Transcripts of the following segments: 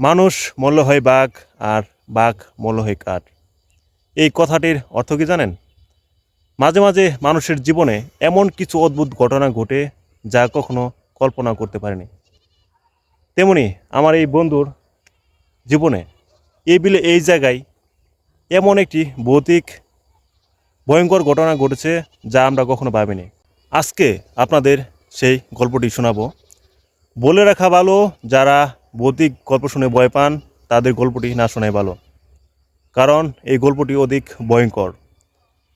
মানুষ মূল্য হয় বাঘ আর বাঘ মূল্য হয় কাঠ। এই কথাটির অর্থ কি জানেন? মাঝে মাঝে মানুষের জীবনে এমন কিছু অদ্ভুত ঘটনা ঘটে যা কখনো কল্পনা করতে পারেনি। তেমনি আমার এই বন্ধুর জীবনে এই বিলে এই জায়গায় এমন একটি ভৌতিক ভয়ঙ্কর ঘটনা ঘটেছে যা আমরা কখনো ভাবিনি। আজকে আপনাদের সেই গল্পটি শোনাবো। বলে রাখা ভালো, যারা ভৌতিক গল্প শুনে ভয় পান, তাদের গল্পটি না শোনাই ভালো। কারণ এই গল্পটি অধিক ভয়ঙ্কর।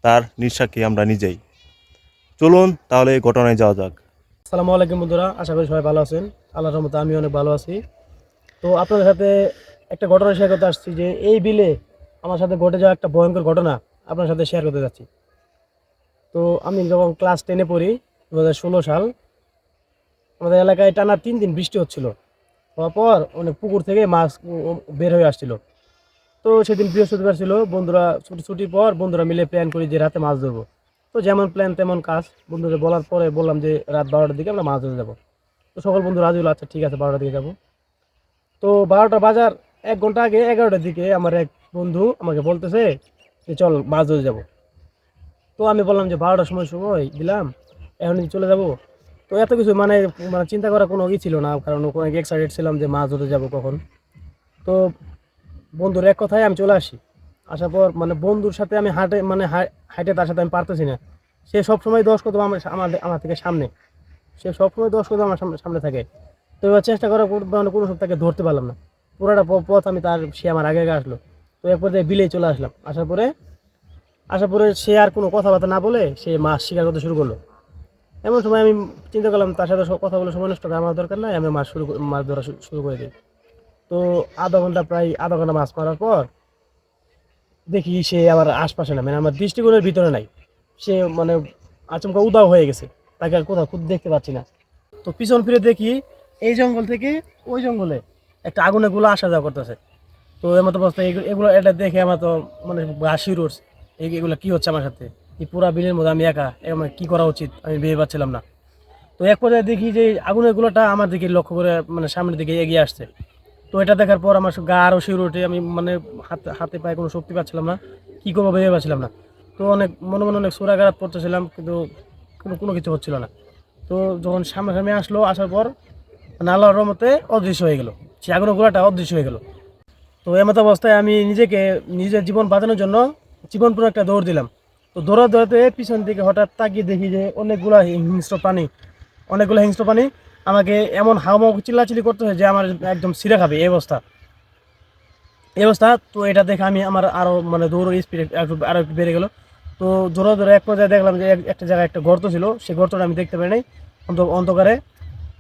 তার নিঃসাক্ষী আমরা নিজেই। চলুন তাহলে এই ঘটনায় যাওয়া যাক। আসসালামু আলাইকুম বন্ধুরা, আশা করি সবাই ভালো আছেন। আল্লাহর রহমতে আমি অনেক ভালো আছি। তো আপনাদের সাথে একটা ঘটনা শেয়ার করতে আসছি যে, এই বিলে আমার সাথে ঘটে যাওয়া একটা ভয়ঙ্কর ঘটনা আপনার সাথে শেয়ার করতে যাচ্ছি। তো আমি যখন ক্লাস টেনে পড়ি দু হাজার ষোলো সাল, আমাদের এলাকায় টানা তিন দিন বৃষ্টি হচ্ছিল। হওয়ার পর অনেক পুকুর থেকে মাছ বের হয়ে আসছিল। তো সেদিন বৃহস্পতিবার ছিল, বন্ধুরা ছুটি ছুটির পর বন্ধুরা মিলে প্ল্যান করি যে রাতে মাছ ধরবো। তো যেমন প্ল্যান তেমন কাজ, বন্ধুদের বলার পরে বললাম যে রাত বারোটার দিকে আমরা মাছ ধরতে যাব। তো সকল বন্ধু রাজি হলো আচ্ছা ঠিক আছে, বারোটার দিকে যাব। তো বারোটা বাজার এক ঘণ্টা আগে, এগারোটার দিকে আমার এক বন্ধু আমাকে বলতেছে যে, চল মাছ ধরে যাব। তো আমি বললাম যে, বারোটার সময় সময় দিলাম। এখন চলে যাব তো এত কিছু মানে মানে চিন্তা করার কোনো ই ছিল না, কারণ অনেক এক্সাইটেড ছিলাম যে মাছ ধরতে যাব কখন। তো বন্ধুর এক কথায় আমি চলে আসি। আসার পর মানে বন্ধুর সাথে আমি হাঁটে মানে হাই- হাইটে তার সাথে আমি পারতেছি না। সে সবসময় দশ কদম আমার আমার আমার থেকে সামনে। সে সবসময় দশ কদম আমার সামনে সামনে থাকে। তো এবার চেষ্টা করার মানে কোনো সব তাকে ধরতে পারলাম না। পুরোটা পথ আমি তার, সে আমার আগে আগে আসলো। তো এরপর বিলেই চলে আসলাম। আসার পরে আসার পরে সে আর কোনো কথাবার্তা না বলে সে মাছ শিকার করতে শুরু করল। এমন সময় আমি চিন্তা করলাম, তার সাথে সব কথা বলে সময় নষ্ট আমার দরকার নাই, আমি মাছ শুরু মাছ ধরা শুরু করে দিই। তো আধা ঘণ্টা প্রায়, আধা ঘণ্টা মাছ মারার পর দেখি সে আবার আশপাশে না মানে আমার দৃষ্টিকোণের ভিতরে নাই। সে মানে আচমকা উদাও হয়ে গেছে, তাকে আর কোথাও খুব দেখতে পাচ্ছি না। তো পিছন ফিরে দেখি এই জঙ্গল থেকে ওই জঙ্গলে একটা আগুনে গুলো আসা যাওয়া করতেছে। তো এর মতো অবস্থা এগুলো এটা দেখে আমার তো মানে হাসি উঠছে। এগুলো কি হচ্ছে আমার সাথে? এই পুরা বিলের মধ্যে আমি একা। আমার কি করা উচিত? আমি ভেবে পাচ্ছিলাম না। তো এক পর্যায়ে দেখি যে আগুনের গুলোটা আমার দিকে লক্ষ্য করে মানে সামনের দিকে এগিয়ে আসছে। তো এটা দেখার পর আমার গা আরও শিউরে ওঠে। আমি মানে হাতে হাতে পায়ে কোনো শক্তি পাচ্ছিলাম না। কী করব ভেবে পাচ্ছিলাম না। তো অনেক, মনে মনে অনেক সুরাঘাত করতেছিলাম কিন্তু কোনো কোনো কিছু হচ্ছিল না। তো যখন সামনাসামনি আসলো, আসার পর মানে আল্লাহর রহমতে অদৃশ্য হয়ে গেলো। সে আগুনের গোলাটা অদৃশ্য হয়ে গেলো। তো এমত অবস্থায় আমি নিজেকে নিজের জীবন বাঁচানোর জন্য জীবনপুর একটা দৌড় দিলাম। তো দৌড়া দৌড়াতে পিছন দিকে হঠাৎ তাকিয়ে দেখি যে অনেকগুলো হিংস্র প্রাণী, অনেকগুলো হিংস্র প্রাণী আমাকে এমন হাওমাও চিল্লাচিল্লি করতে হয় যে আমার একদম সিরে খাবে এই অবস্থা। এই অবস্থা, তো এটা দেখে আমি আমার আরও মানে দৌড়ের স্পিড একটু আরও একটু বেড়ে গেলো। তো ধরে ধরে এক পর্যায়ে দেখলাম যে এক- একটা জায়গায় একটা গর্ত ছিল সেই গর্তটা আমি দেখতে পাই নাই অন্ধকারে।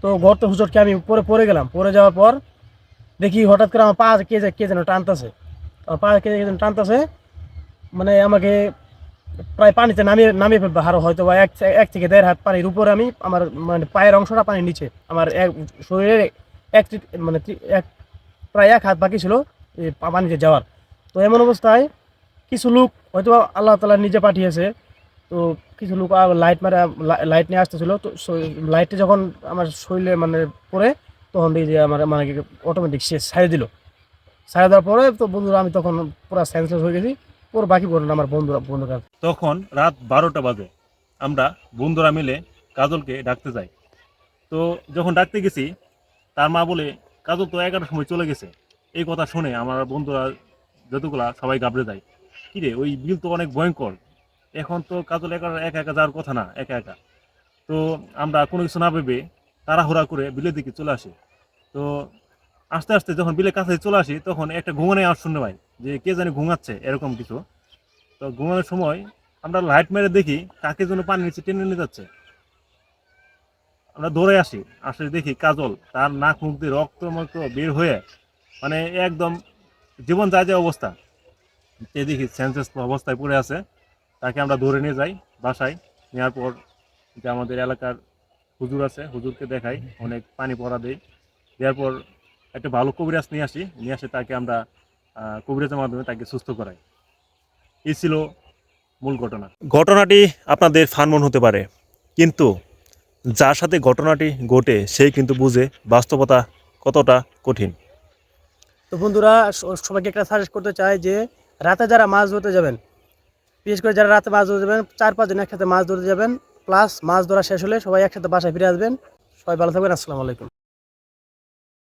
তো গর্ত হুচটকে আমি পরে পড়ে গেলাম, পড়ে যাওয়ার পর দেখি হঠাৎ করে আমার পা কে কে যেন টানতেছে। পা কে যেন টানতেছে মানে আমাকে প্রায় পানিতে নামিয়ে নামিয়ে ফেলবে আরও হয়তো বা এক এক থেকে দেড় হাত পানির উপরে আমি আমার মানে পায়ের অংশটা পানির নিচে, আমার এক শরীরের এক মানে এক, প্রায় এক হাত বাকি ছিল পানিতে যাওয়ার। তো এমন অবস্থায় কিছু লোক হয়তো আল্লাহ তালা নিজে পাঠিয়েছে, তো কিছু লোক লাইট মারা লাইট নিয়ে আসতেছিল, তো লাইটে যখন আমার শরীরে মানে পড়ে, তখন দেখি আমার মানে অটোমেটিক সে ছাড়ে দিল। ছাড়ে দেওয়ার পরে তো বন্ধুরা, আমি তখন পুরো সেন্সলেস হয়ে গেছি। পুরো বাকি ঘটনা আমার বন্ধুরা কাছে। তখন রাত বারোটা বাজে। আমরা বন্ধুরা মিলে কাজলকে ডাকতে যাই। তো যখন ডাকতে গেছি, তার মা বলে, কাজল, তো এগারোটার সময় চলে গেছে। এই কথা শুনে আমার বন্ধুরা যতগুলা সবাই গাবড়ে যায়। কিরে ওই বিল তো অনেক ভয়ঙ্কর। এখন তো কাজল একা একা একা যাওয়ার কথা না, একা একা। তো আমরা কোনো কিছু না ভেবে তাড়াহুড়া করে বিলের দিকে চলে আসি। তো আস্তে আস্তে যখন বিলের কাছে চলে আসি, তখন একটা ঘুমানে আওয়াজ শুনতে পাই যে কে জানি ঘুমাচ্ছে, এরকম কিছু। তো ঘুমানোর সময় আমরা লাইট মেরে দেখি কাকে যেন পানি নিচে টেনে নিয়ে যাচ্ছে। আমরা দৌড়ে আসি আসলে দেখি কাজল তার নাক মুখ দিয়ে রক্ত মক্ত বের হয়ে মানে একদম জীবন যায় যে অবস্থা। তে দেখি সেন্সেস অবস্থায় পড়ে আছে, তাকে আমরা ধরে নিয়ে যাই বাসায়। নেওয়ার পর যে আমাদের এলাকার হুজুর আছে, হুজুরকে দেখাই, অনেক পানি পড়া দেই দেওয়ার পর একটা ভালো কবিরাজ নিয়ে আসি, নিয়ে আসে তাকে আমরা কবিরাজের মাধ্যমে তাকে সুস্থ করাই। এই ছিল মূল ঘটনা। ঘটনাটি আপনাদের ফানমন হতে পারে, কিন্তু যার সাথে ঘটনাটি ঘটে সেই কিন্তু বুঝে বাস্তবতা কতটা কঠিন। তো বন্ধুরা সবাইকে একটা সাজেস্ট করতে চাই যে রাতে যারা মাছ ধরতে যাবেন, বিশেষ করে যারা রাতে মাছ ধরতে যাবেন, চার পাঁচজন একসাথে মাছ ধরতে যাবেন প্লাস মাছ ধরা শেষ হলে সবাই একসাথে বাসায় ফিরে আসবেন। সবাই ভালো থাকবেন, আসসালামু আলাইকুম।